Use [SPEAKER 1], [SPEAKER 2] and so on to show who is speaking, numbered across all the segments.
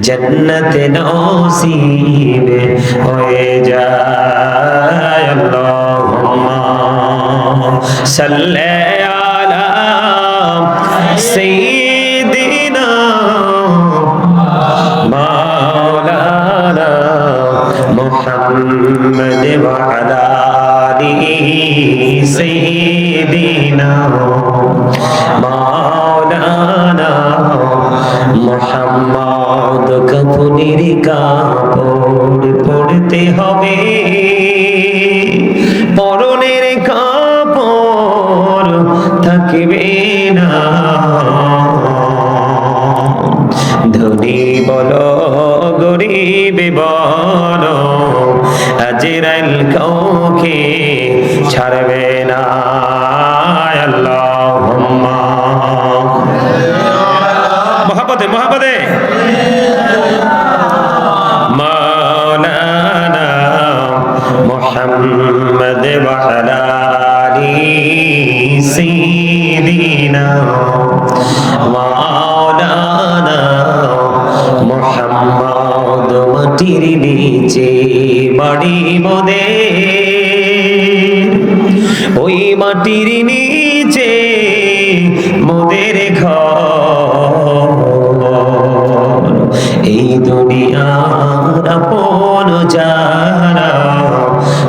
[SPEAKER 1] জন্নত নসিব হয়ে যায় আল্লাহুম্মা সাল্লি আলা সাইয়্যিদিনা মোহাম্মদ কফনের কাপড় পড়তে হবে। পরনের কাপড় থাকবে না। ধনী বলো, গরিব বলো, আজরাইল কাউকে ছাড়বে না। আল্লাহুম্মা মহাপদে মহাপদে। মাওলানা মুহাম্মদ বাড়ি মোদের। ওই মাটির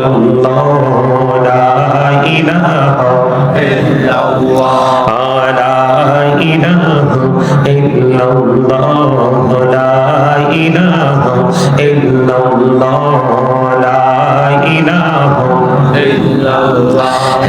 [SPEAKER 1] লা ইলাহা ইল্লাল্লাহ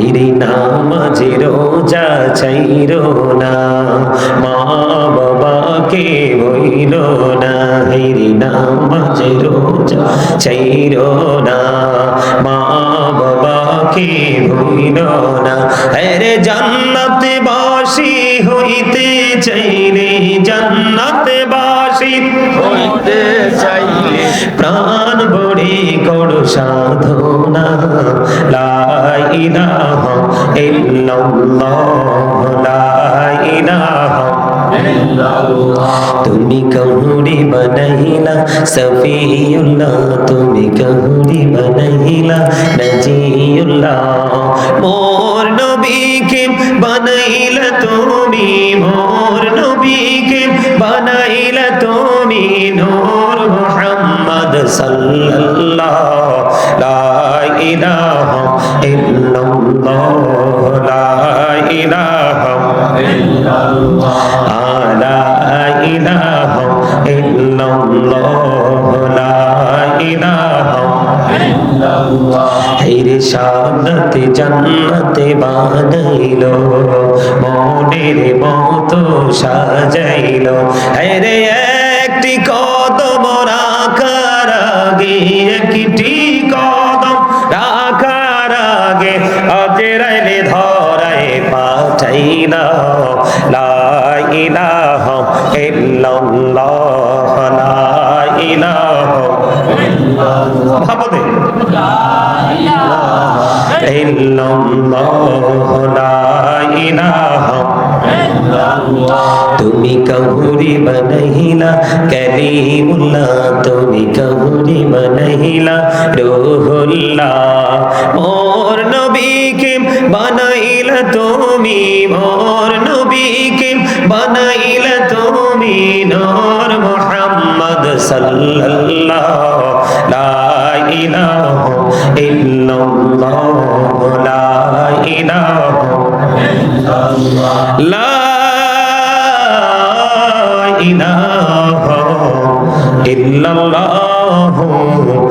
[SPEAKER 1] হেরি নামাজে রোজা চাইরো না। মা বাবাকে বইল না, হেরি নামাজে রোজা চাইরো না। মা বাবাকে বইল না আরে জান্নাত বাসি হইতে চাইলে জান্নাত বাসি
[SPEAKER 2] হইতে চাইলে
[SPEAKER 1] প্রাণ বড়ি কর সাধনা। লা ইলাহা ইল্লাল্লাহ, লা ইলাহা তুমি কহুরি বনাইলা, সফিউল্লাহ তুমি কহুরি বনাইলা, নজিউল্লাহ। মোর নবীকে বানাইলা তুমি, মোর নবীকে বানাইলা তুমি, নূর মুহাম্মদ সাল্লাল্লাহ। লা ইলাহা ইল্লাল্লাহ লা ইলাহা لا إله إلا الله لا إله হেরে সাদতে জান্নাতে বানাইলো মনের মতো সাজাইলো হেরে একটি কদম রাখার আগে একটি পাঠাইলা লা ইলাহা ইল্লাল্লাহ লা ইলাহা ভাবতে ইল্লাল্লাহ লা ইলাহা তুমি কহুরি বনহিলা কলিমুল্লাহ তুমি কহুরি বনহিলা রুহুল্লাহ। মোর নবীকে বানাইলা তুমি, মোর নবীকে বানাইল তুমি, নূর মুহাম্মদ সাল্লাল্লাহু লা ইলাহা ইল্লাল্লাহ, লা ইলাহা লা ইলাহা ইল্লাল্লাহ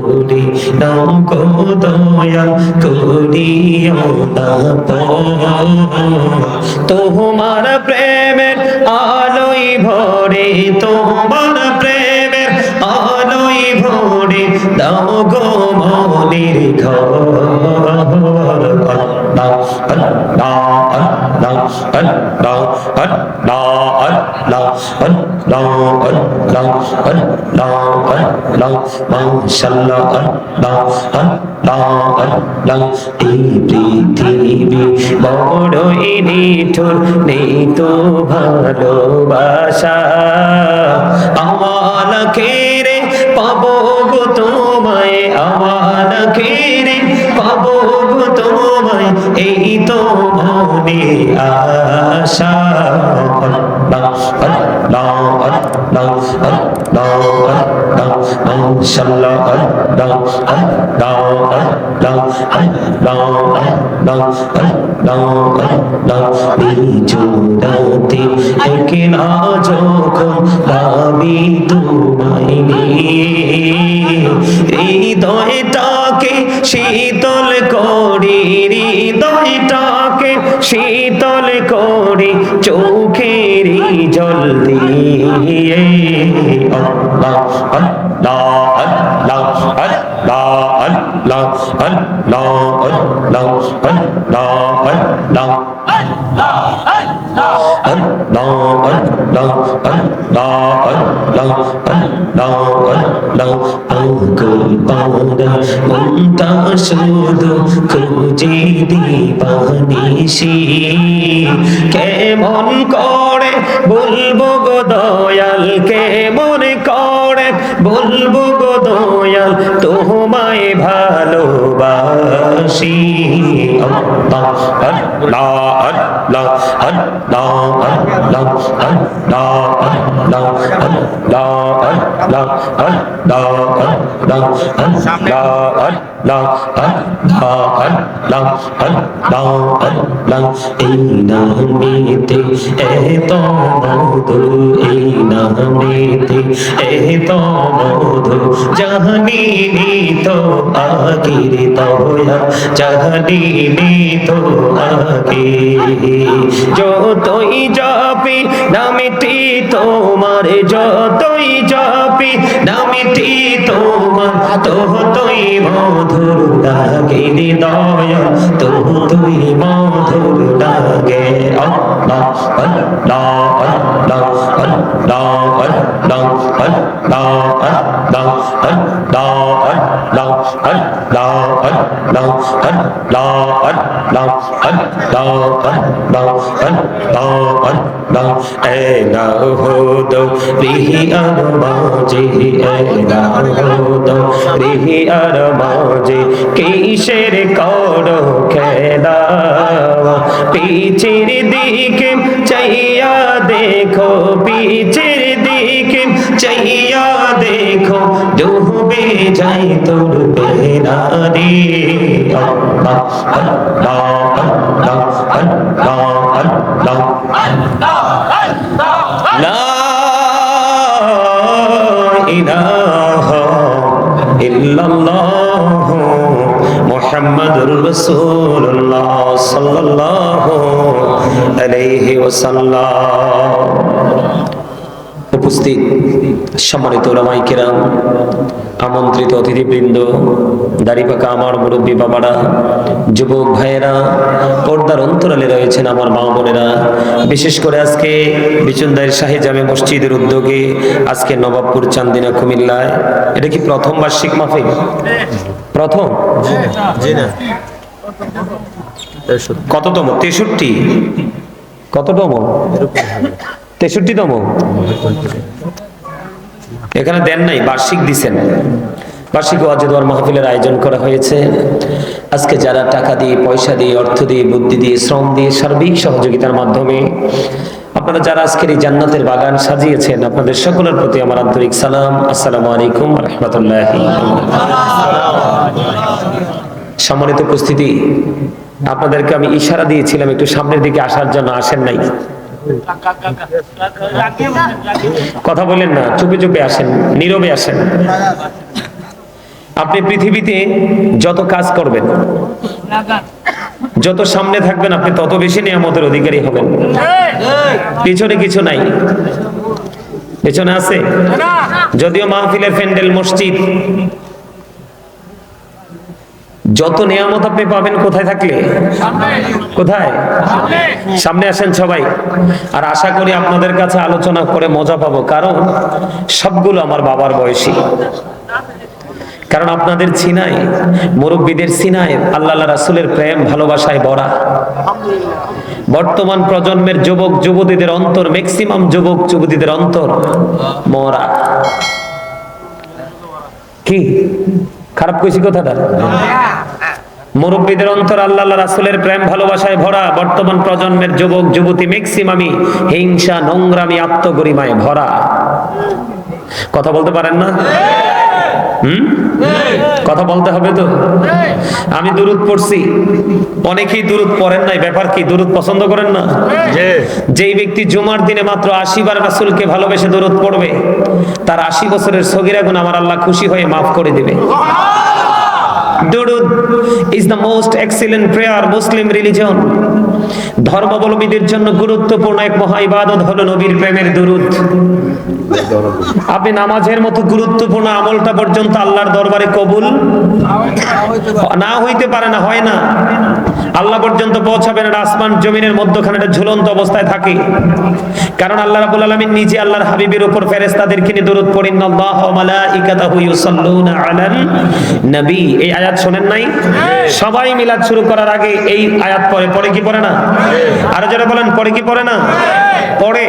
[SPEAKER 1] করি নৌকো দয়া তোমার প্রেমের আলোই ভরে, তোমার প্রেমের আলোই ভরে, দাও গো মনির ঘর। বড়ই নিঠুর নেই তো ভালোবাসা আমার খেরে পাবো গো তোমায় আমার খেরে পাবো তোমায় এই তো মনে আশা। শীত শীতল করি, হৃদয়টাকে শীতল করি, চোখের জল দিয়ে। আল্লাহ আল্লাহ আল্লাহ আল্লাহ আল্লাহ আল্লাহ আল্লাহ আল্লাহ আল্লাহ। আল্লাহ মনটা শুধু কেমন করে বলব গো দয়াল কেমন করে বলব গো দয়াল তোমায় ভালোবাসি। আল্লাহ আল্লাহ আল্লাহ আল্লাহ এই নামেতে এত এই নামেতে মধু জাহানিনি তো আগের দয়া জাহানিনি তো আগে যতই যাবি নামিটি তোমার, যতই যাবি নামিটি তোমার, ততই মধুর লাগে দয়া ততই মধুর লাগে আল্লাহ আল্লাহ আল্লাহ আল্লাহ আল্লাহ আল্লাহ। রিহি আর মাঝে রিহি আর মাঝে কিসের করো যাই তোর বেনারে আল্লাহ আল্লাহ আল্লাহ আল্লাহ আল্লাহ লা ইলাহা ইল্লাল্লাহ মুহাম্মাদুর রাসূলুল্লাহ সাল্লাল্লাহু আলাইহি ওয়াসাল্লাম। উপস্থিত সম্মানিত ওলামাই কেরাম আমন্ত্রিত অতিথিবৃন্দ দাড়িপাকা আমার মুরব্বী বাবারা যুবক ভাইয়েরা পর্দার অন্তরালে রয়েছেন আমার মা বোনেরা। বিশেষ করে আজকে বিচুন্দাইর শাহী জামে মসজিদের উদ্যোগে আজকে নবাবপুর চান্দিনা কুমিল্লায়। এটা কি প্রথম বার্ষিক মাহফিল? প্রথম?
[SPEAKER 2] জি না।
[SPEAKER 1] কততম? তেষট্টি? কততম? তেষট্টিতম। এখানে দেন নাই, বার্ষিক দিছেন। বার্ষিক ওয়াজেদওয়ার মাহফিলের আয়োজন করা হয়েছে। আজকে যারা টাকা দিয়ে, পয়সা দিয়ে, অর্থ দিয়ে, বুদ্ধি দিয়ে, শ্রম দিয়ে সার্বিক সহযোগিতার মাধ্যমে আপনারা যারা আজকের এই জান্নাতের বাগান সাজিয়েছেন, আপনাদের সকলের প্রতি আমার আন্তরিক সালাম। আসসালামু আলাইকুম রহমতুল্লাহ। সম্মানিত উপস্থিতি, আপনাদেরকে আমি ইশারা দিয়েছিলাম একটু সামনের দিকে আসার জন্য, আসেন নাই। কথা বলেন না, চুপে চুপে আসেন, নীরবে আসেন। আপনি পৃথিবীতে যত কাজ করবেন, যত সামনে থাকবেন, আপনি তত বেশি নিয়ামতের অধিকারী হবেন। পিছনে কিছু নাই। পেছনে আছে? যদিও মাহফিলের প্যান্ডেল, মসজিদ যত নিয়ামত আপনি পাবেন, কোথায় থাকলে? কোথায়? সামনে আসেন সবাই। আর আশা করি আপনাদের কাছে আলোচনা করে মজা পাবো, কারণ সবগুলো আমার বাবার বয়সী। কারণ আপনাদের সিনায় মুরব্বীদের সিনায় আল্লাহ রাসুলের প্রেম, ভালোবাসায় ভরা। বর্তমান প্রজন্মের যুবক, যুবতীদের অন্তর ম্যাক্সিমাম যুবক, যুবতীদের অন্তর মরা। কি? খারাপ কইছি কথাটা? মুরব্বীদের অন্তর আল্লাহ রাসুলের প্রেম ভালোবাসায় ভরা বর্তমান প্রজন্মের যুবক যুবতী ম্যাক্সিমামই হিংসা নোংরামি আত্মগরিমায় ভরা। কথা বলতে পারেন না? হুম? কথা বলতে হবে তো? আমি দূরত পড়ছি। অনেকেই দূরত পড়েন নাই ব্যাপার কি? দুরুদ পছন্দ করেন না? যেই ব্যক্তি জুমার দিনে মাত্র আশি বার রাসুলকে ভালোবেসে দরুদ পড়বে তার আশি বছরের সগিরা গুণ আমার আল্লাহ খুশি হয়ে মাফ করে দিবে। দুরুদ is the most excellent prayer Muslim religion ধর্মাবলম্বীদের জন্য গুরুত্বপূর্ণ এক মহা ইবাদত হলো নবীর প্রেমের দুরুদ। আপনি নামাজের মতো গুরুত্বপূর্ণ আমলটা পর্যন্ত আল্লাহর দরবারে কবুল? না হইতে পারে না, হয় না। আল্লাহ পর্যন্ত পৌঁছাবে না আসমান জমিনের মধ্যখানে একটা ঝুলন্ত অবস্থায় থাকে। কারণ আল্লাহ রাব্বুল আলামিন নিজে আল্লাহর হাবিবের উপর নিয়ে দরুদ পড়েন আল্লাহ মালাইকাতাহু ইউসাল্লুনা আলান নবী। এই আয়াত শুনেন নাই? সবাই মিলাদ শুরু করার আগে এই আয়াত পড়ে। পড়ে কি পড়ে না? আর যারা বলেন পড়ে কি পড়ে না? পড়ে।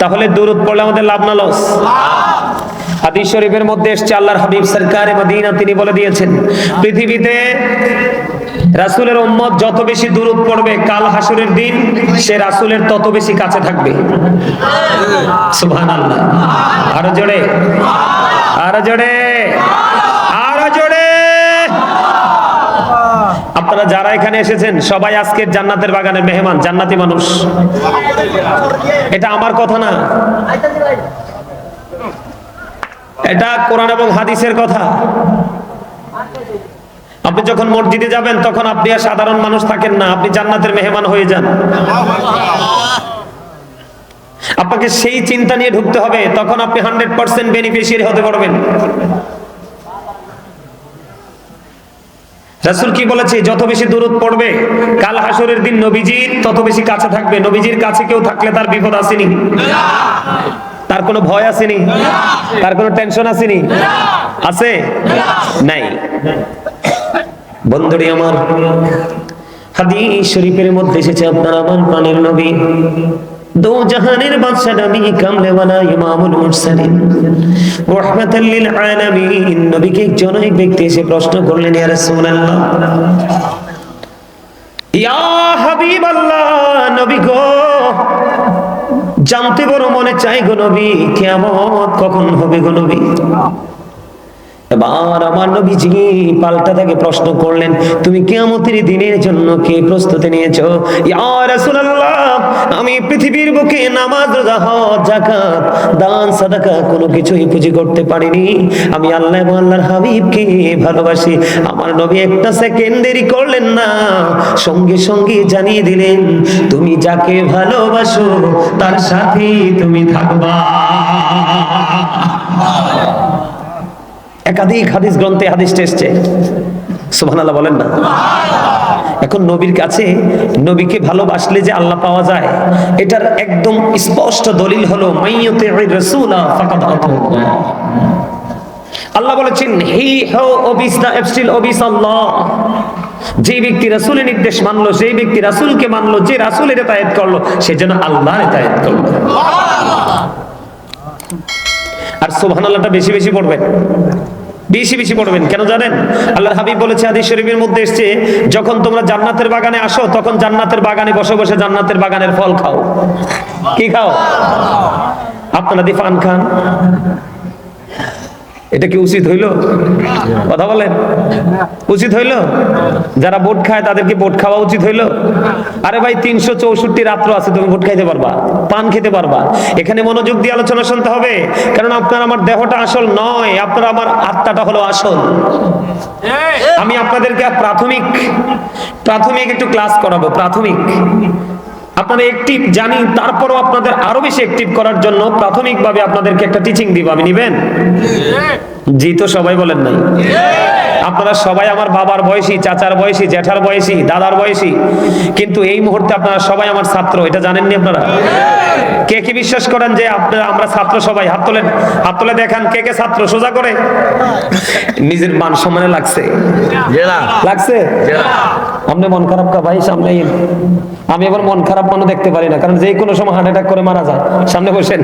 [SPEAKER 1] তাহলে দরুদ পড়লে আমাদের লাভ না লস? হাদিস শরীফের মধ্যে এসছে আল্লাহর হাবিব সরকারে মদিনা তিনি বলে দিয়েছেন। পৃথিবীতে রাসূলের উম্মত যত বেশি দূরত পড়বে কাল হাসরের দিন, সে রাসূলের তত বেশি কাছে থাকবে। আরও জোরে। আরও জোরে। আরও জোরে। আপনারা যারা এখানে এসেছেন, সবাই আজকের জান্নাতের বাগানের মেহমান, জান্নাতি মানুষ। এটা আমার কথা না। এটা কোরআন এবং হাদিসের কথা। আপনি যখন মসজিদে যাবেন, তখন আপনি আর সাধারণ মানুষ থাকেন না। আপনি জান্নাতের মেহমান হয়ে যান। আপনাকে সেই চিন্তা নিয়ে ঢুকতে হবে, তখন আপনি হান্ড্রেড পার্সেন্ট বেনিফিশিয়ারি হতে পারবেন। রাসূল কি বলেছে? যত বেশি দূরত পড়বে, কাল হাসরের দিন নবীজির তত বেশি কাছে থাকবে। নবীজির কাছে কেউ থাকলে তার বিপদ আসেনি। তার কোনো ভয় আসেনি। তার কোনো টেনশন আসেনি। আছে? নাই। বন্ধুরি আমার, হাদিস শরীফের মধ্যে এসেছে আপনার আমার প্রাণের নবী। নবীকে ব্যক্তি এসে প্রশ্ন করলেন, ইয়া নবী গো, জানতে বড় মনে চাই গো নবী, কিয়ামত কখন হবে গো নবী? এবার আমার নবীজি পাল্টা থেকে প্রশ্ন করলেন, তুমি কিয়ামতের দিনের জন্য কে প্রস্তুতি নিয়েছো? ইয়া আমি পৃথিবীর বুকে নামাজ দান, সাদাকা কোনো কিছুই পুঁজি করতে পারিনি। আমি আল্লাহ এবং আল্লাহর হাবিবকে ভালোবাসি। আমার নবী একটা সেকেন্ড দেরি করলেন না, সঙ্গে সঙ্গে জানিয়ে দিলেন, তুমি যাকে ভালোবাসো, তার সাথে তুমি থাকবা। একাধিক হাদিস গ্রন্থে হাদিসটা এসছে। সুবহানাল্লাহ বলেন না। এখন নবীর কাছে নবীকে ভালোবাসলে যে আল্লাহ পাওয়া যায়, এটার একদম স্পষ্ট দলিল হলো আল্লাহ বলেছেন, হি হো দা এফস্টিল অবিস আল্লাহ। যে ব্যক্তি রাসূলের নির্দেশ মানলো সেই ব্যক্তি রাসূলকে মানলো, যে রাসূলের ইতায়াত করল, সে যেন আল্লাহর ইতায়াত করল। আর সুবহানাল্লাহটা বেশি বেশি পড়বেন। বেশি বেশি পড়বেন। কেন জানেন? আল্লাহ হাবিব বলেছে আদি শরীফের মধ্যে এসছে, যখন তোমরা জান্নাতের বাগানে আসো, তখন জান্নাতের বাগানে বসে বসে জান্নাতের বাগানের ফল খাও। কি খাও? আপনারা দিফান খান? এটা কি উচিত হইল? কথা বলেন। উচিত হইল? যারা বোট খায়, তাদের কি বোট খাওয়া উচিত হইল? আরে ভাই, তিনশো চৌষট্টি রাত্র আছে, তুমি বোট খাইতে পারবা, পান খেতে পারবা। এখানে মনোযোগ দিয়ে আলোচনা শুনতে হবে, কারণ আপনার আমার দেহটা আসল নয়, আপনার আমার আত্মাটা হলো আসল। আমি আপনাদেরকে প্রাথমিক প্রাথমিক একটু ক্লাস করাবো, প্রাথমিক। আপনারা অ্যাক্টিভ জানি, তারপরও আপনাদের আরও বেশি অ্যাক্টিভ করার জন্য প্রাথমিকভাবে আপনাদেরকে একটা টিচিং দিব আমি নিবেন? জি তো সবাই বলেন নাই। আপনারা সবাই আমার বাবার বয়সী, চাচার বয়সী, জ্যাঠার বয়সী, দাদার বয়সী, কিন্তু এই মুহূর্তে আপনারা সবাই আমার ছাত্র, এটা জানেননি আপনারা? কে কি বিশ্বাস করেন যে আপনারা আমরা ছাত্র সবাই? হাত তোলেন। হাত তোলে দেখান কে কে ছাত্র সোজা করে। নিজের মান সম্মানে লাগছে। লাগছে? আপনি মন খারাপ কা ভাই সামনে। আমি আবার মন খারাপ মানুষ দেখতে পারি না কারণ যে কোনো সময় হার্ট অ্যাটাক করে মারা যায়। সামনে বসেন।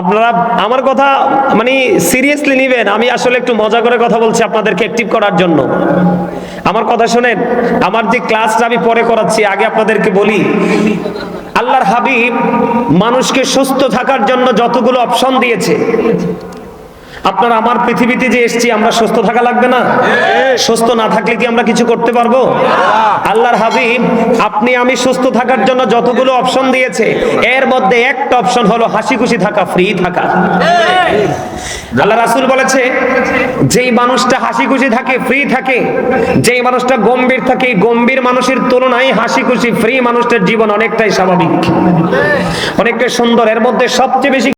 [SPEAKER 1] আপনারা আমার কথা মানে সিরিয়াসলি নেবেন। আমি আসলে একটু মজা করে কথা বলছি আপনাদেরকে অ্যাক্টিভ করার জন্য। আমার কথা শুনেন, আমার যে ক্লাসটা আমি পরে করাচ্ছি, আগে আপনাদেরকে বলি, আল্লাহর হাবিব মানুষকে সুস্থ থাকার জন্য যতগুলো অপশন দিয়েছে আপনারা আমার পৃথিবীতে যে এসেছি আমরা সুস্থ থাকা লাগবে না? সুস্থ না থাকলে কি আমরা কিছু করতে পারব? আল্লাহর হাবিব আপনি আমি সুস্থ থাকার জন্য যতগুলো অপশন দিয়েছে এর মধ্যে একটা অপশন হলো হাসি খুশি থাকা ফ্রি থাকা। আল্লাহ রাসূল বলেছে যেই মানুষটা হাসি খুশি থাকে ফ্রি থাকে যেই মানুষটা গম্ভীর থাকে গম্ভীর মানুষের তুলনায় হাসি খুশি ফ্রি মানুষটার জীবন অনেকটাই স্বাভাবিক। অনেকটাই সুন্দর। এর মধ্যে সবচেয়ে বেশি